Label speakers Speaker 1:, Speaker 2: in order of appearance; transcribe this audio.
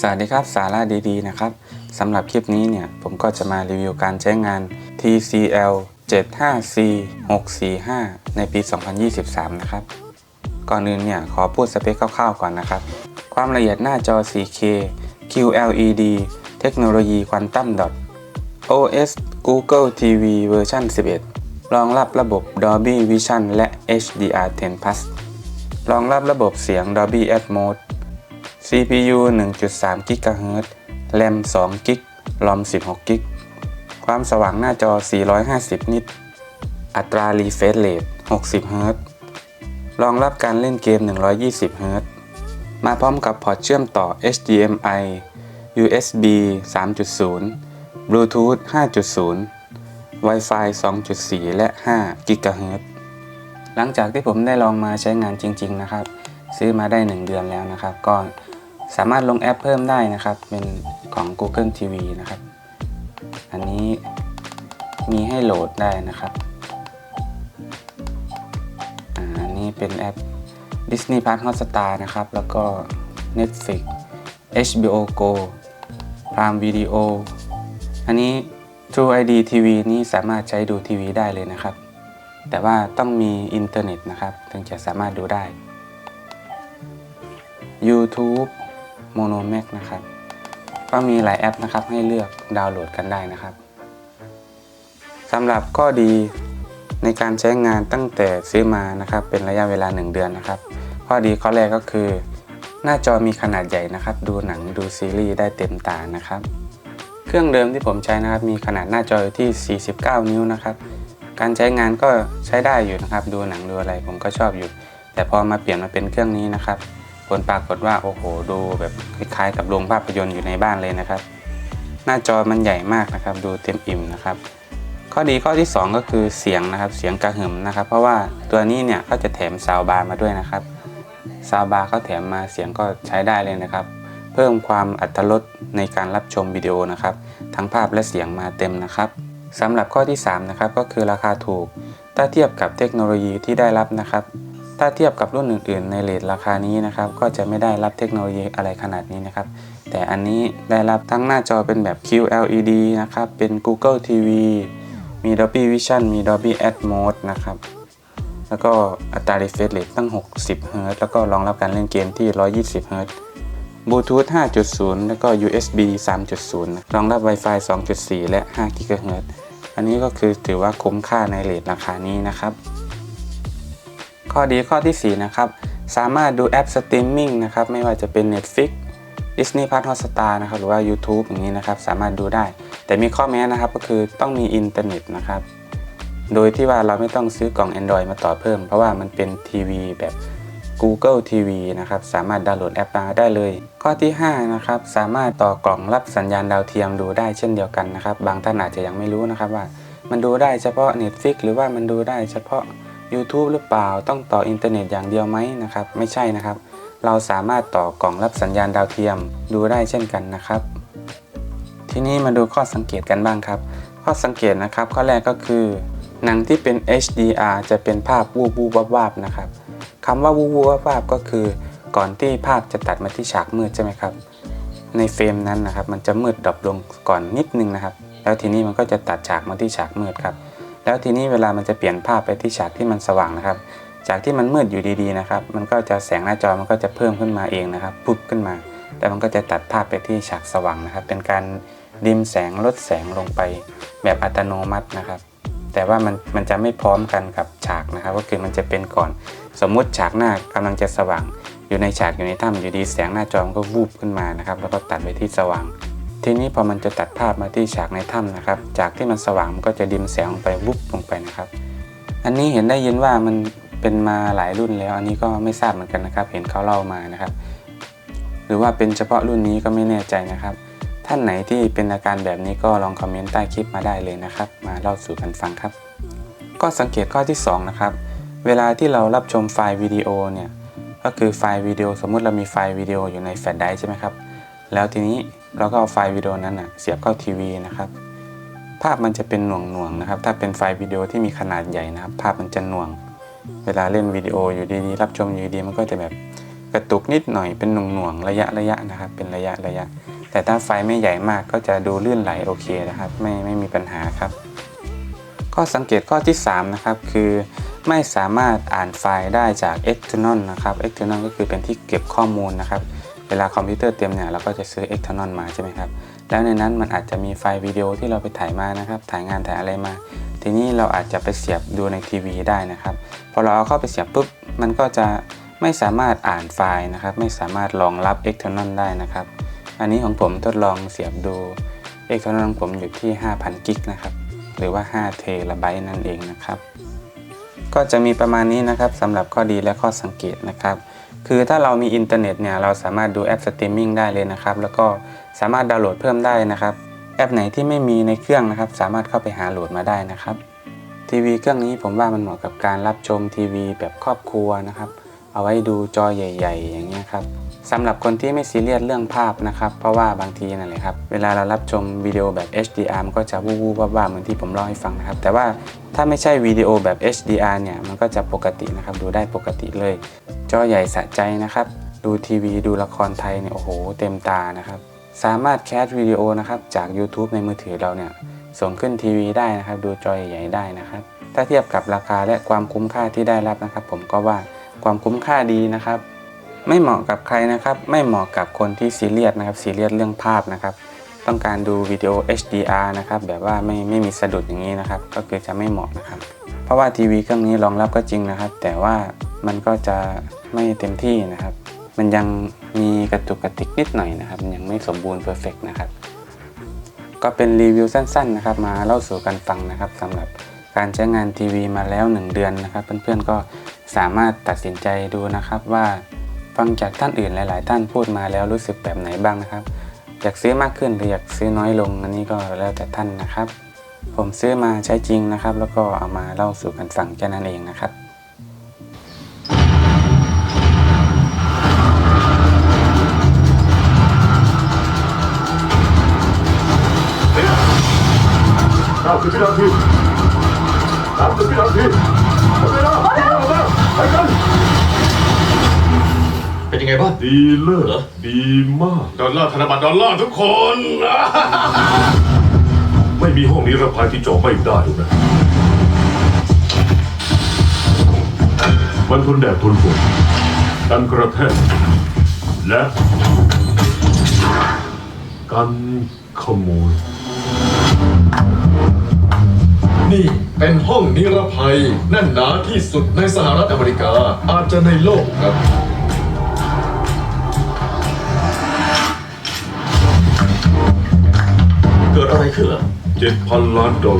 Speaker 1: สวัสดีครับสาระดีๆนะครับสำหรับคลิปนี้เนี่ยผมก็จะมารีวิวการใช้งาน TCL 75C 645 ในปี 2023 นะครับ ก่อนอื่นเนี่ยขอพูดสเปคคร่าวๆก่อนนะครับ ความละเอียดหน้าจอ 4K QLED เทคโนโลยีควอนตัมดอท OS Google TV เวอร์ชัน11 รองรับระบบ Dolby Vision และ HDR10 Plus รองรับระบบเสียง Dolby Atmos CPU 1.3 GHz RAM 2 g b ROM 16 g b ความสว่างหน้าจอ 450 นิต อัตรา refresh rate 60 Hz รองรับการเล่นเกม 120 Hz มาพร้อมกับพอร์ตเชื่อมต่อ HDMI USB 3.0 Bluetooth 5.0 Wi-Fi 2.4 และ 5 GHz หลังจากที่ผมได้ลองมาใช้งานจริง ๆ นะครับ ซื้อมาได้ 1 เดือนแล้วนะครับ ก็ สามารถลงแอปเพิ่มได้นะครับ เป็นของ Google TV นะครับ อันนี้มีให้โหลดได้นะครับอันนี้เป็นแอป Disney Plus Hotstar นะครับ แล้วก็ Netflix HBO Go Prime Video อันนี้ True ID TV นี่สามารถใช้ดูทีวีได้เลยนะครับ แต่ว่าต้องมีอินเทอร์เน็ตนะครับ ถึงจะสามารถดูได้ YouTube Monomax นะครับ ก็มีหลายแอปนะครับให้เลือกดาวน์โหลดกันได้นะครับสำหรับข้อดีในการใช้งานตั้งแต่ซื้อมานะครับ เป็นระยะเวลา 1 เดือนนะครับ ข้อดีข้อแรกก็คือ หน้าจอมีขนาดใหญ่นะครับ ดูหนังดูซีรีส์ได้เต็มตานะครับ เครื่องเดิมที่ผมใช้นะครับ มีขนาดหน้าจออยู่ที่ 49 นิ้วนะครับ การใช้งานก็ใช้ได้อยู่นะครับ ดูหนังดูอะไรผมก็ชอบอยู่ แต่พอมาเปลี่ยนมาเป็นเครื่องนี้นะครับ ผลปรากฏว่าโอ้โหดูแบบคล้ายๆกับโรงภาพยนตร์อยู่ในบ้านเลยนะครับ หน้าจอมันใหญ่มากนะครับ ดูเต็มอิ่มนะครับ ข้อดีข้อที่ 2 ก็คือเสียงนะครับเสียงกระหึ่มนะครับ เพราะว่าตัวนี้เนี่ยก็จะแถมซาวบาร์มาด้วยนะครับซาวบาร์เขาแถมมาเสียงก็ใช้ได้เลยนะครับ เพิ่มความอัตรสในการรับชมวิดีโอนะครับ ทั้งภาพและเสียงมาเต็มนะครับสำหรับข้อที่3นะครับก็คือราคาถูกถ้าเทียบกับเทคโนโลยีที่ได้รับนะครับ ถ้าเทียบกับรุ่นอื่นๆ ในเลทราคานี้นะครับ ก็จะไม่ได้รับเทคโนโลยีอะไรขนาดนี้นะครับ แต่อันนี้ได้รับทั้งหน้าจอเป็นแบบ QLED นะครับ เป็น Google TV มี Dolby Vision มี Dolby Atmos นะครับ แล้วก็อัตรา refresh rate ตั้ง 60 Hz แล้วก็รองรับการเล่นเกมที่ 120 Hz Bluetooth 5.0 แล้วก็ USB 3.0 รองรับ Wi-Fi 2.4 และ 5 GHz อันนี้ก็คือถือว่าคุ้มค่าในเลทราคานี้นะครับ ข้อดีข้อที่ 4 นะครับ สามารถดูแอปสตรีมมิ่งนะครับ ไม่ว่าจะเป็น Netflix Disney Plus Hotstar นะครับ หรือว่า YouTube อย่างนี้นะครับ สามารถดูได้ แต่มีข้อแม้นะครับก็คือต้องมีอินเทอร์เน็ตนะครับ โดยที่ว่าเราไม่ต้องซื้อกล่อง Android มาต่อเพิ่ม เพราะว่ามันเป็นทีวีแบบ Google TV นะครับ สามารถดาวน์โหลดแอปมาได้เลย ข้อที่ 5 นะครับ สามารถต่อกล่องรับสัญญาณดาวเทียมดูได้เช่นเดียวกันนะครับ บางท่านอาจจะยังไม่รู้นะครับว่า มันดูได้เฉพาะ Netflix หรือว่ามันดูได้เฉพาะ YouTube หรือเปล่า ต้องต่ออินเทอร์เน็ตอย่างเดียวไหมนะครับ ไม่ใช่นะครับ เราสามารถต่อกล่องรับสัญญาณดาวเทียมดูได้เช่นกันนะครับ ทีนี้มาดูข้อสังเกตกันบ้างครับ ข้อสังเกตนะครับ ข้อแรกก็คือ หนังที่เป็น HDR จะเป็นภาพวูบวูบวับวับนะครับคำว่าวูบวูบวับวับก็คือ ก่อนที่ภาพจะตัดมาที่ฉากมืดใช่ไหมครับ ในเฟรมนั้นนะครับ มันจะมืดดรอปลงก่อนนิดนึงนะครับ แล้วทีนี้มันก็จะตัดฉากมาที่ฉากมืดครับ แล้วทีนี้เวลามันจะเปลี่ยนภาพไปที่ฉากที่มันสว่างนะครับ จากที่มันมืดอยู่ดีๆนะครับ มันก็จะแสงหน้าจอมันก็จะเพิ่มขึ้นมาเองนะครับปุ๊บขึ้นมาแล้วมันก็จะตัดภาพไปที่ฉากสว่างนะครับ เป็นการดิมแสงลดแสงลงไปแบบอัตโนมัตินะครับ แต่ว่ามันมันจะไม่พร้อมกันกับฉากนะครับ ก็คือมันจะเป็นก่อน สมมุติฉากหน้ากำลังจะสว่าง อยู่ในฉากอยู่ในถ้ำอยู่ดีแสงหน้าจอมันก็วูบขึ้นมานะครับ แล้วก็ตัดไปที่สว่าง ทีนี้พอมันจะตัดภาพมาที่ฉากในถ้ำนะครับ จากที่มันสว่างมันก็จะดิมแสงลงไปวุบลงไปนะครับ อันนี้เห็นได้ยินว่ามันเป็นมาหลายรุ่นแล้ว อันนี้ก็ไม่ทราบเหมือนกันนะครับ เห็นเขาเล่ามานะครับ หรือว่าเป็นเฉพาะรุ่นนี้ก็ไม่แน่ใจนะครับ ท่านไหนที่เป็นอาการแบบนี้ก็ลองคอมเมนต์ใต้คลิปมาได้เลยนะครับ มาเล่าสู่กันฟังครับ ก็สังเกตข้อที่ 2 นะครับ เวลาที่เรารับชมไฟล์วิดีโอเนี่ย ก็คือไฟล์วิดีโอสมมุติเรามีไฟล์วิดีโออยู่ในแฟลชไดรฟ์ใช่ไหมครับ แล้วทีนี้ เราก็เอาไฟล์วิดีโอนั้นนะเสียบเข้าทีวีนะครับ ภาพมันจะเป็นหน่วงหน่วงๆนะครับ ถ้าเป็นไฟล์วิดีโอที่มีขนาดใหญ่นะครับ ภาพมันจะหน่วง เวลาเล่นวิดีโออยู่ดีๆรับชมอยู่ดีๆมันก็จะแบบกระตุกนิดหน่อยเป็นหน่วงๆระยะระยะนะครับ เป็นระยะระยะ แต่ถ้าไฟไม่ใหญ่มากก็จะดูลื่นไหลโอเคนะครับ ไม่ไม่มีปัญหาครับ ข้อสังเกตข้อที่ 3 นะครับ คือไม่สามารถอ่านไฟล์ได้จาก external นะครับ external ก็คือเป็นที่เก็บข้อมูลนะครับ เวลาคอมพิวเตอร์เต็มเนี่ยเราก็จะซื้อ external มาใช่ไหมครับ แล้วในนั้นมันอาจจะมีไฟล์วิดีโอที่เราไปถ่ายมานะครับ ถ่ายงานถ่ายอะไรมา ทีนี้เราอาจจะไปเสียบดูในทีวีได้นะครับ พอเราเอาเข้าไปเสียบปุ๊บ มันก็จะไม่สามารถอ่านไฟล์นะครับ ไม่สามารถรองรับ external ได้นะครับ อันนี้ของผมทดลองเสียบดู external ของผมอยู่ที่ 5,000 กิกนะครับ หรือว่า5เทราไบต์นั่นเองนะครับ ก็จะมีประมาณนี้นะครับสำหรับข้อดีและข้อสังเกตนะครับ คือถ้าเรามีอินเทอร์เน็ตเนี่ยเราสามารถดูแอปสตรีมมิ่งได้เลยนะครับ แล้วก็สามารถดาวน์โหลดเพิ่มได้นะครับแอปไหนที่ไม่มีในเครื่องนะครับ สามารถเข้าไปหาโหลดมาได้นะครับทีวีเครื่องนี้ผมว่ามันเหมาะกับการรับชมทีวีแบบครอบครัวนะครับ เอาไว้ดูจอใหญ่ ๆ อย่างเงี้ยครับ สำหรับคนที่ไม่ซีเรียสเรื่องภาพนะครับ เพราะว่าบางทีนั่นแหละครับเวลาเรารับชมวิดีโอแบบ HDR มันก็จะวูบๆว่าๆเหมือนที่ผมเล่าให้ฟังนะครับ แต่ว่าถ้าไม่ใช่วิดีโอแบบ HDR เนี่ยมันก็จะปกตินะครับดูได้ปกติเลย จอใหญ่สะใจนะครับ ดูทีวีดูละครไทยเนี่ยโอ้โหเต็มตานะครับ สามารถแคสวิดีโอนะครับจาก YouTube ในมือถือเราเนี่ยส่งขึ้นทีวีได้นะครับ ดูจอใหญ่ๆได้นะครับ ถ้าเทียบกับราคาและความคุ้มค่าที่ได้รับนะครับ ผมก็ว่าความคุ้มค่าดีนะครับ ไม่เหมาะกับใครนะครับ ไม่เหมาะกับคนที่ซีเรียสนะครับซีเรียสเรื่องภาพนะครับ ต้องการดูวิดีโอ HDR นะครับ แบบว่าไม่ไม่มีสะดุดอย่างนี้นะครับ ก็คือจะไม่เหมาะนะครับ เพราะว่าทีวีเครื่องนี้รองรับก็จริงนะครับ แต่ว่ามันก็จะไม่เต็มที่นะครับ มันยังมีกระตุกกระติกนิดหน่อยนะครับ ยังไม่สมบูรณ์เพอร์เฟกนะครับ ก็เป็นรีวิวสั้นๆนะครับ มาเล่าสู่กันฟังนะครับสำหรับการใช้งานทีวีมาแล้ว 1 เดือนนะครับ เพื่อนๆก็สามารถตัดสินใจดูนะครับว่า ฟังจากท่านอื่นหลาย ๆ ท่านพูดมาแล้วรู้สึกแบบไหนบ้างนะครับ อยากซื้อมากขึ้นหรืออยากซื้อน้อยลงอันนี้ก็แล้วแต่ท่านนะครับ ผมซื้อมาใช้จริงนะครับ แล้วก็เอามาเล่าสู่กันฟังแค่นั้นเองนะครับ
Speaker 2: เก้าสิบวินาทีสามสิบวินาทีหมดเวลาหมดเวลาไปกัน
Speaker 3: เป็นยังไงบ้าง
Speaker 2: ดีเลิศ
Speaker 3: เหรอ
Speaker 2: ดีมาก
Speaker 4: ดอลลาร์ธนบัตรดอลลาร์ทุกคน
Speaker 2: ไม่มีห้องนี้ระภัยที่เจาะไม่ได้หรอกนะมันทนแดดทนฝนกันกระแทกและกันขโมย
Speaker 3: นี่เป็นห้องนิรภัยแน่นหนาที่สุดในสหรัฐอเมริกาอาจจะในโลกครับ เกิดอะไร
Speaker 2: เจ็ดพันล้านดอล